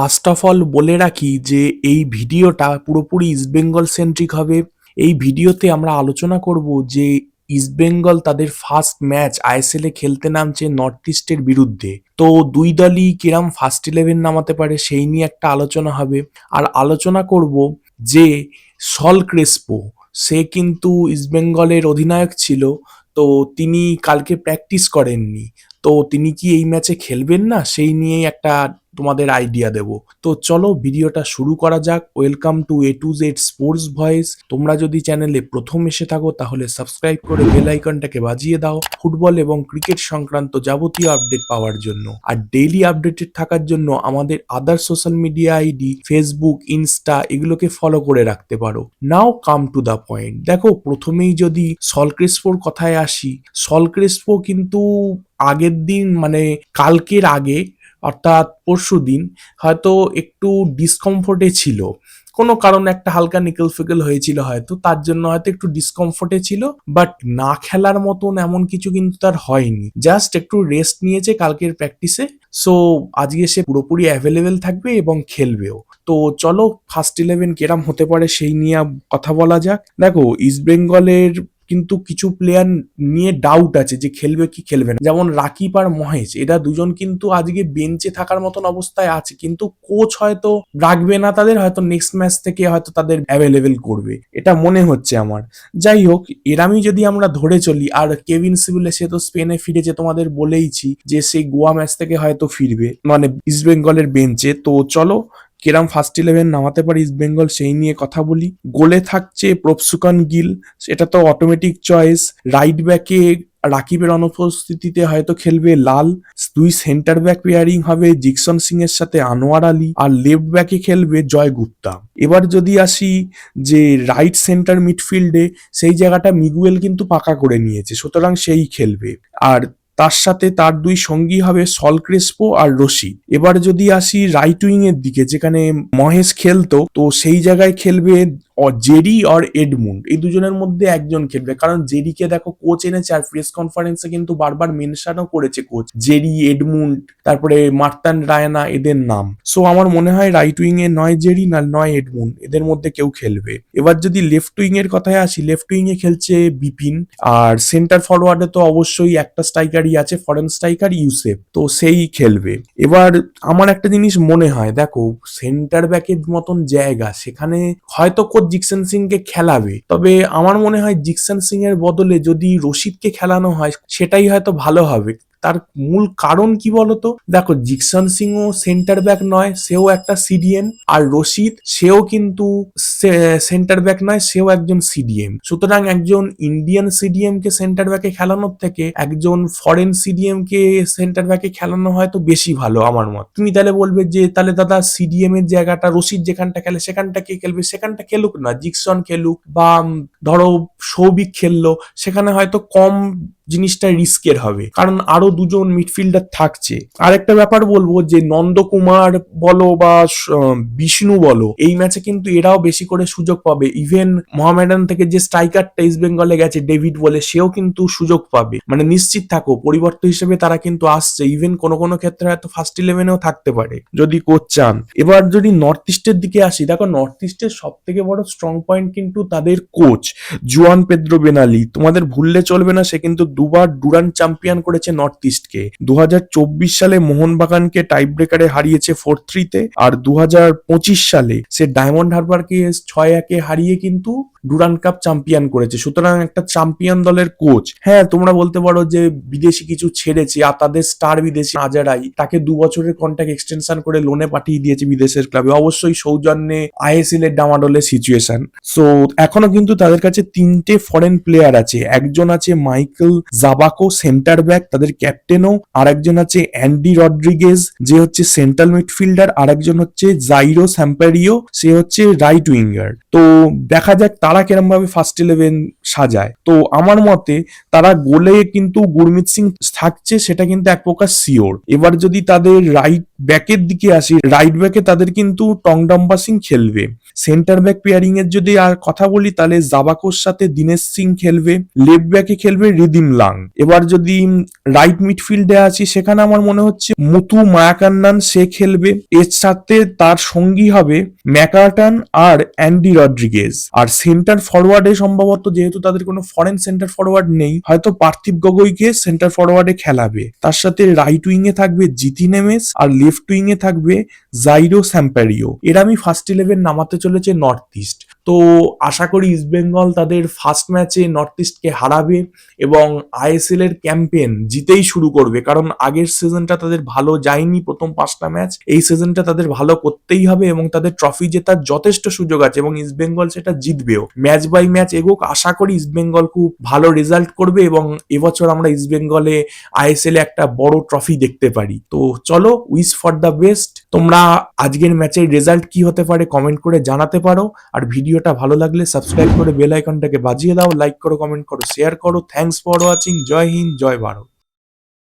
First of all বলে রাখি যে এই ভিডিওটা পুরোপুরি ইস্টবেঙ্গল সেন্ট্রিক হবে। এই ভিডিওতে আমরা আলোচনা করব যে ইস্টবেঙ্গল তাদের ফার্স্ট ম্যাচ আইএসএল এ খেলতে নামছে নর্থ ইস্টের বিরুদ্ধে। তো দুই দলই কিরাম ফার্স্ট ইলেভেন নামাতে পারে সেই নিয়ে একটা আলোচনা হবে। আর আলোচনা করব যে সল ক্রেসপো সে কিন্তু ইস্টবেঙ্গলের অধিনায়ক ছিল, তো তিনি কালকে প্র্যাকটিস করেননি। তো তিনি কি এই ম্যাচে খেলবেন না? সেই নিয়েই একটা তোমাদের আইডিয়া দেব। তো চলো ভিডিওটা শুরু করা যাক। Welcome to A to Z sports voice তোমরা যদি চ্যানেলে প্রথম এসে থাকো, তাহলে সাবস্ক্রাইব করে বেল আইকনটাকে বাজিয়ে দাও ফুটবল এবং ক্রিকেট সংক্রান্ত যাবতীয় আপডেট পাওয়ার জন্য। আর ডেইলি আপডেটেড থাকার জন্য আমাদের other social media ID Facebook Insta এগুলোকে ফলো করে রাখতে পারো। Now come to the point দেখো, প্রথমেই যদি সলক্রেসপোর কথায় আসি সলক্রেসপো কিন্তু আগের দিন মানে কালকের আগে অর্থাৎ পরশু দিন হয়তো একটু ডিসকমফোর্টে ছিল। কোনো কারণে একটা হালকা নিকেল ফিকেল হয়েছিল হয়তো, তার জন্য হয়তো একটু ডিসকমফোর্টে ছিল বাট না খেলার মতন এমন কিছু কিন্তু তার হয়নি। জাস্ট একটু রেস্ট নিয়েছে কালকের প্র্যাকটিসে সো আজকে সে পুরোপুরি অ্যাভেলেবেল থাকবে এবং খেলবেও। তো চলো ফার্স্ট ইলেভেন কেরাম হতে পারে সেই নিয়ে কথা বলা যাক। দেখো ইস্ট বেঙ্গলের কিন্তু কিছু প্লেয়ার নিয়ে ডাউট আছে যে খেলবে কি খেলবে না। যেমন রাকিব আর মহেশ, এরা দুজন কিন্তু আজকে বেঞ্চে থাকার মতন অবস্থায় আছে, কিন্তু কোচ হয়তো রাখবে না, তাদের হয়তো নেক্সট ম্যাচ থেকে হয়তো তাদের অ্যাভেলেবেল করবে। এটা মনে হচ্ছে আমার। যাই হোক, এরামই যদি আমরা ধরে চলি, আর কেভিন সিভিলে সে তো স্পেনে ফিরেছে তোমাদের বলেইছি যে সেই গোয়া ম্যাচ থেকে হয়তো ফিরবে মানে ইস্ট বেঙ্গলের বেঞ্চে তো চলো কেরাম ফার্স্ট ইলেভেন নামাতে পারে ইস্ট বেঙ্গল সেই নিয়ে কথা বলি। গোলে থাকছে প্রপসুকান গিল এটা তো অটোমেটিক চয়েস রাইট ব্যাকে রাকিবের অনুপস্থিতিতে হয়তো খেলবে লাল। দুই সেন্টার ব্যাক পেয়ারিং হবে জিকসন সিং এর সাথে আনোয়ার আলী। আর লেফট ব্যাকে খেলবে জয় গুপ্তা। এবার যদি আসি যে রাইট সেন্টার মিডফিল্ডে সেই জায়গাটা মিগুয়েল কিন্তু পাকা করে নিয়েছে, সুতরাং সেই খেলবে। আর তার সাথে তার দুই সঙ্গী হবে সল ক্রেসপো আর রশিদ এবার যদি আসি রাইট উইং এর দিকে, যেখানে মহেশ খেলতো, তো সেই জায়গায় খেলবে জেরি আর এডমুন্ড এই দুজনের মধ্যে একজন খেলবে। কারণ জেরিকে দেখো কোচ এনেছে আর প্রেস কনফারেন্সে কিন্তু বারবার মেনশনও করেছে কোচ জেরি এডমুন্ড তারপরে মার্তান রায়না এদের নাম। সো আমার মনে হয় রাইট উইং এ নয় জেরি না নয় এডমুন্ড এদের মধ্যে কেউ খেলবে। এবার যদি লেফট উইং এর কথায় আসি লেফট উইং এ খেলছে বিপিন, আর সেন্টার ফরওয়ার্ডে তো অবশ্যই একটা স্ট্রাইকারই আছে ফরেন স্ট্রাইকার ইউসেফ তো সেই খেলবে। এবার আমার একটা জিনিস মনে হয়, দেখো সেন্টার ব্যাকের মতন জায়গা, সেখানে হয়তো কোচ জিকসন সিং কে খেলাবে। তবে আমার মনে হয় জিকসন সিং এর বদলে যদি রশিদকে খেলানো হয়, সেটাই হয়তো ভালো হবে। তার মূল কারণ কি বলতো? দেখো, জিকসন সিংও সেন্টার ব্যাক নয়, সেও একটা সিডিএম আর রশিদ, সেও কিন্তু সেন্টার ব্যাক নয়, সেও একজন সিডিএম সুতরাং একজন ইন্ডিয়ান সিডিএম কে সেন্টার ব্যাকে খেলানোর থেকে একজন ফরেন সিডিএম কে সেন্টার ব্যাকে খেলানো হয়তো বেশি ভালো আমার মত। তুমি তাহলে বলবে যে, তাহলে দাদা সিডিএম এর জায়গাটা, রশিদ যেখানটা খেলে সেখানটা কে খেলবে? সেখানটা খেলুক না, জিকসন খেলুক বা ধরো সৌভিক খেললো, সেখানে হয়তো কম জিনিসটা রিস্কের হবে। কারণ আরও দুজন মিডফিল্ডার থাকছে। আরেকটা ব্যাপার বলব যে, নন্দকুমার বলো বা বিষ্ণু বলো, এই ম্যাচে কিন্তু এরাও বেশি করে সুযোগ পাবে। ইভেন মোহামেডান থেকে যে স্ট্রাইকারটা ইস্ট বেঙ্গলে গেছে ডেভিড বলে, সেও কিন্তু সুযোগ পাবে। মানে নিশ্চিত থাকো, পরিবর্তন হিসেবে তারা কিন্তু আসছে। ইভেন কোনো কোনো ক্ষেত্রে হয়তো ফার্স্ট ইলেভেনেও থাকতে পারে, যদি কোচ চান। এবার যদি নর্থ ইস্টের দিকে আসি, দেখো নর্থ ইস্টের সব থেকে বড় স্ট্রং পয়েন্ট কিন্তু তাদের কোচ জুয়ান পেদ্রো বেনালি, তোমাদের ভুললে চলবে না, সে কিন্তু দুবার ডুরান চ্যাম্পিয়ন করেছে নর্থ ইস্টকে দু সালে মোহনবাগানকে টাই ব্রেকারে হারিয়েছে ফোর থ্রিতে আর দু হাজার পঁচিশ সালে সে ডায়মন্ড হারবারকে ছয় একে হারিয়ে কিন্তু ডুরান কাপ চ্যাম্পিয়ন করেছে। সুতরাং একটা চ্যাম্পিয়ন দলের কোচ হ্যাঁ তোমরা বলতে পারো যে বিদেশি কিছু ছেড়েছে, আর তাদের স্টার বিদেশি আজারাই তাকে দু বছরের কন্ট্যাক্ট এক্সটেনশন করে লোনে পাঠিয়ে দিয়েছে বিদেশের ক্লাবে অবশ্যই সৌজন্যে আইএসএল এর ডামাডোলের সিচুয়েশন সো এখনও কিন্তু তাদের কাছে তিনটে ফরেন প্লেয়ার আছে। একজন আছে মাইকেল জাবাকো সেন্টার ব্যাক তাদের ক্যাপ্টেনও আর একজন আছে অ্যান্ডি রড্রিগেজ, যে হচ্ছে সেন্ট্রাল মিডফিল্ডার আর একজন হচ্ছে জাইরো স্যাম্পারিও, সে হচ্ছে রাইট উইঙ্গার তো দেখা যাক তারা কিরম ভাবে ফার্স্ট ইলেভেন সাজায়। তো আমার মতে তারা গোলে কিন্তু গুরমিত সিং থাকছে সেটা কিন্তু এক প্রকার শিওর। এবার যদি তাদের রাইট ব্যাকের দিকে আসি রাইট ব্যাকে তাদের কিন্তু টংডম্বা সিং খেলবে। সেন্টার ব্যাক পেয়ারিং এর যদি আর কথা বলি, তাহলে জাবাকোর সাথে দীনেশ সিং খেলবে লেফট ব্যাকে খেলবে রিদিম লাং। এবার যদি রাইট মিডফিল্ডে আছি, সেখানে আমার মনে হচ্ছে মুতু মায়াকান্নান সে খেলবে। এর সাথে তার সঙ্গী হবে ম্যাকার্টান আর অ্যান্ডি রড্রিগেজ। আর সেন্টার ফরওয়ার্ডে সম্ভবত যেহেতু তাদের কোনো ফরেন সেন্টার ফরওয়ার্ড নেই, হয়তো পার্থিব গগৈকে সেন্টার ফরওয়ার্ডে খেলাবে। তার সাথে রাইট উইং এ থাকবে জিতি নেমেস আর লেফট উইং এ থাকবে জাইরো স্যাম্পারিও। এরা আমি ফার্স্ট ইলেভেন নামাতে চলেছে নর্থ ইস্ট তো আশা করি ইস্ট বেঙ্গল তাদের ফার্স্ট ম্যাচে নর্থ ইস্টকে হারাবে এবং আইএসএল এর ক্যাম্পেন জিতেই শুরু করবে। কারণ আগের সিজনটা তাদের ভালো যায়নি প্রথম পাঁচটা ম্যাচ এই সিজনটা তাদের ভালো করতেই হবে এবং তাদের ট্রফি জেতার যথেষ্ট সুযোগ আছে এবং ইস্ট বেঙ্গল সেটা জিতবেও। ম্যাচ বাই ম্যাচ এগোক, আশা করি ইস্ট বেঙ্গল খুব ভালো রেজাল্ট করবে এবং এবছর আমরা ইস্ট বেঙ্গলে আইএসএল এ একটা বড় ট্রফি দেখতে পারি। তো চলো উইস ফর দ্য বেস্ট তোমরা আজকের ম্যাচের রেজাল্ট কি হতে পারে কমেন্ট করে জানাতে পারো। আর ভিডিওটা ভালো লাগলে সাবস্ক্রাইব করে বেল আইকনটাকে বাজিয়ে দাও লাইক করো কমেন্ট করো শেয়ার করো thanks for watching Jai Hind, Jai Bharat.